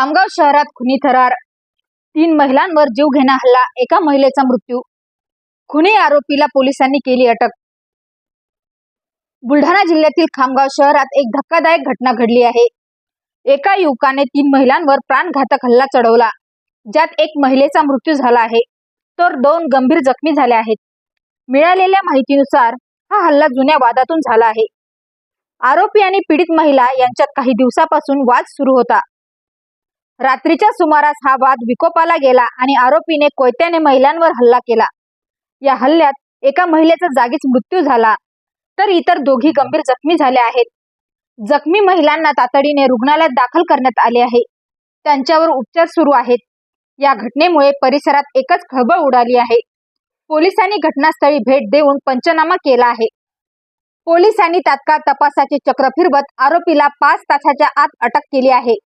खामगाव शहरात खुनी थरार. तीन महिलांवर जीवघेणा हल्ला एका महिलेचा मृत्यू. खुनी आरोपीला पोलिसांनी केली अटक. बुलढाणा जिल्ह्यातील खामगाव शहरात एक धक्कादायक घटना घडली आहे. एका युवकाने तीन महिलांवर प्राणघातक हल्ला चढवला ज्यात एक महिलेचा मृत्यू झाला आहे. तर दोन गंभीर जखमी झाले आहेत. मिळालेल्या माहितीनुसार हा हल्ला जुन्या वादातून झाला आहे. आरोपी आणि पीडित महिला यांच्यात काही दिवसापासून वाद सुरू होता. रात्रीच्या सुमारास हा वाद विकोपाला गेला आणि आरोपीने कोयत्याने महिलांवर हल्ला केला. या हल्ल्यात एका महिलेचा जागीच मृत्यू झाला. तर इतर दोघी गंभीर जखमी झाल्या आहेत. जखमी महिलांना तातडीने रुग्णालयात दाखल करण्यात आले आहे. त्यांच्यावर उपचार सुरू आहेत. या घटनेमुळे परिसरात एकच खळबळ उडाली आहे. पोलिसांनी घटनास्थळी भेट देऊन पंचनामा केला आहे. पोलिसांनी तात्काळ तपासाचे चक्र फिरवत आरोपीला पाच तासाच्या आत अटक केली आहे.